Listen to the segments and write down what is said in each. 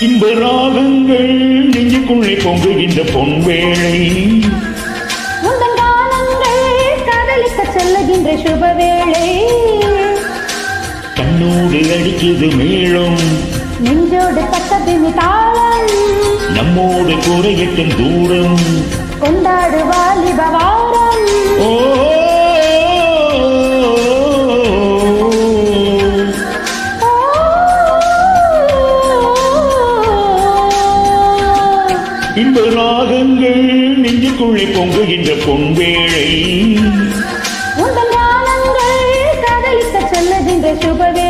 இன்ப ராகங்கள் நெஞ்சுக்குள்ளே பொங்குகின்ற பொன்வேளை. உந்தன் காலங்கள் காதலிக்க செல்லுகின்ற சுபவேளை. கண்ணோடு அடிக்குது மேளம். நெஞ்சோடு தக்கதிமி தாளம். நம்மோடு குறையட்டும் தூரம். கொண்டாடு வாலிப வாரம். ஓ இந்த ராகங்கள் நெஞ்சுக்குள்ளே பொங்குகின்ற பொன்வேளை. உந்தன் காலங்கள் காதலிக்க செல்லுகின்ற சுபவேளை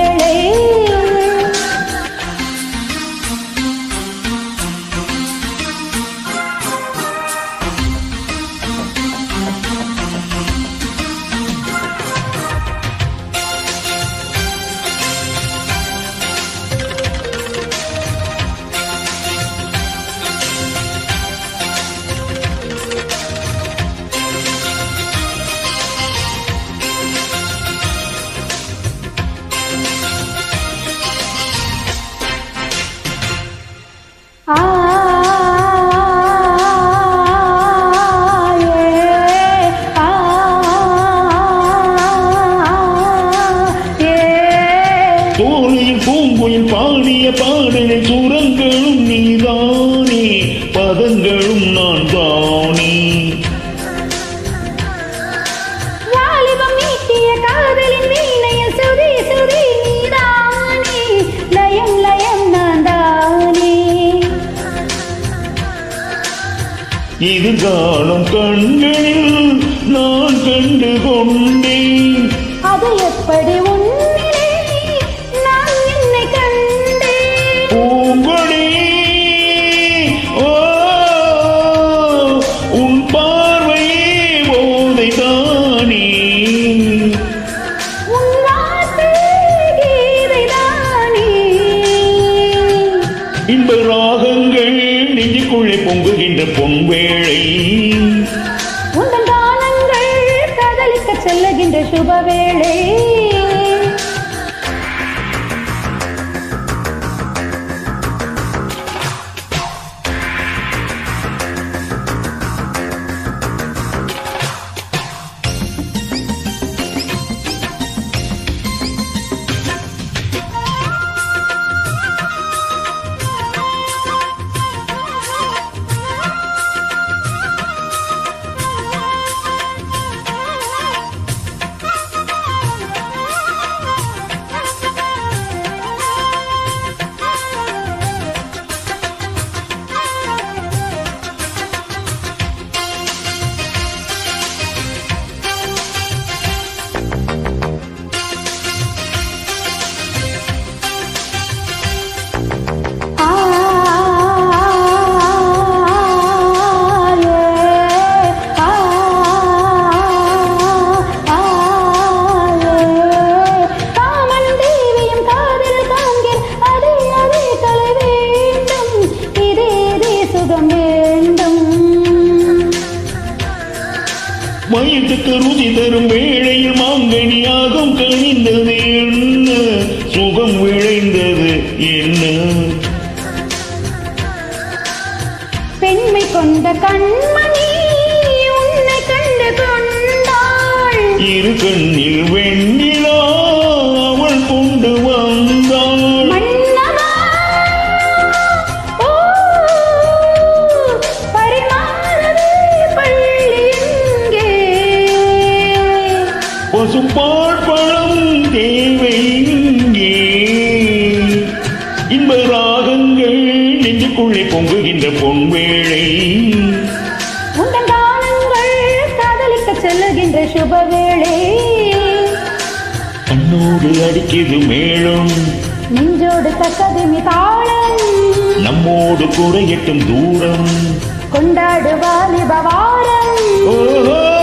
பூங்குயில் பாடிய பாடலில் சுரங்களும் நீதானே பதங்களும் நான் தானே நான் எதிர்காலம் கண்களில் நான் கண்டு கொண்டேன். அது எப்படி உன்னிலே இன்ப ராகங்கள் நெஞ்சுக்குள்ளே பொங்குகின்ற பொன்வேளை. உங்கள் காலங்கள் கதலிக்க செல்லுகின்ற சுபவேளை. மயக்கத்து ருதி தரும் வேளையில் மாங்கனியாகும் கனிந்தது என்ன? சுகம் விளைந்தது என்ன? பெண்மை கொண்ட கண்மணி உன்னை கண்டு கொண்டாள். இரு கண்ணில் வெண்ணிலா பசும்பால் பழம் தேவை இங்கே இன்ப ராகங்கள் நெஞ்சுக்குள்ளே பொங்குகின்ற பொன்வேளை. உந்தன் காலங்கள் காதலிக்க செல்லுகின்ற சுபவேளை. கண்ணோடு அடிக்குது மேளம். நெஞ்சோடு தக்கதுமி தாளம் நம்மோடு குறையட்டும் தூரம். கொண்டாடு வாலிப வாரம் ஓஹோ!